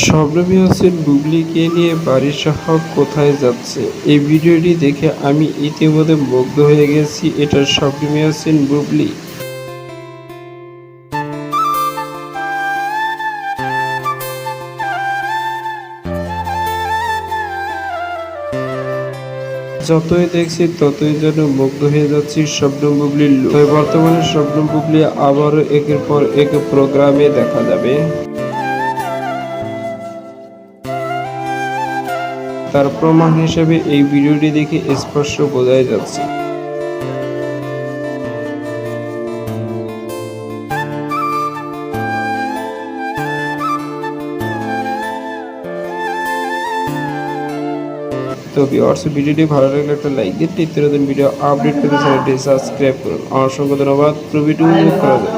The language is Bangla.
শবনমী হোসেন বুবলিকে নিয়ে বাড়ির সহ কোথায় যাচ্ছে? এই ভিডিওটি দেখে আমি ইতিমধ্যে মুগ্ধ হয়ে গেছি। এটা শবনমী হোসেন বুবলি। যতই দেখছি, ততই যেন মুগ্ধ হয়ে যাচ্ছি স্বপ্ন বুবলির বর্তমানে স্বপ্ন বুবলি আবারও একের পর এক প্রোগ্রামে দেখা যাবে। তার প্রমাণ হিসেবে এই ভিডিওটি দেখে স্পষ্ট বোঝাই যাচ্ছে। তো ভিউয়ার্স ভিডিওটি ভালো লাগলে একটা লাইক দিন নিত্য নতুন ভিডিও আপডেট পেতে চ্যানেলটি সাবস্ক্রাইব করুন। অসংখ্য ধন্যবাদ। ভিডিও করা যায়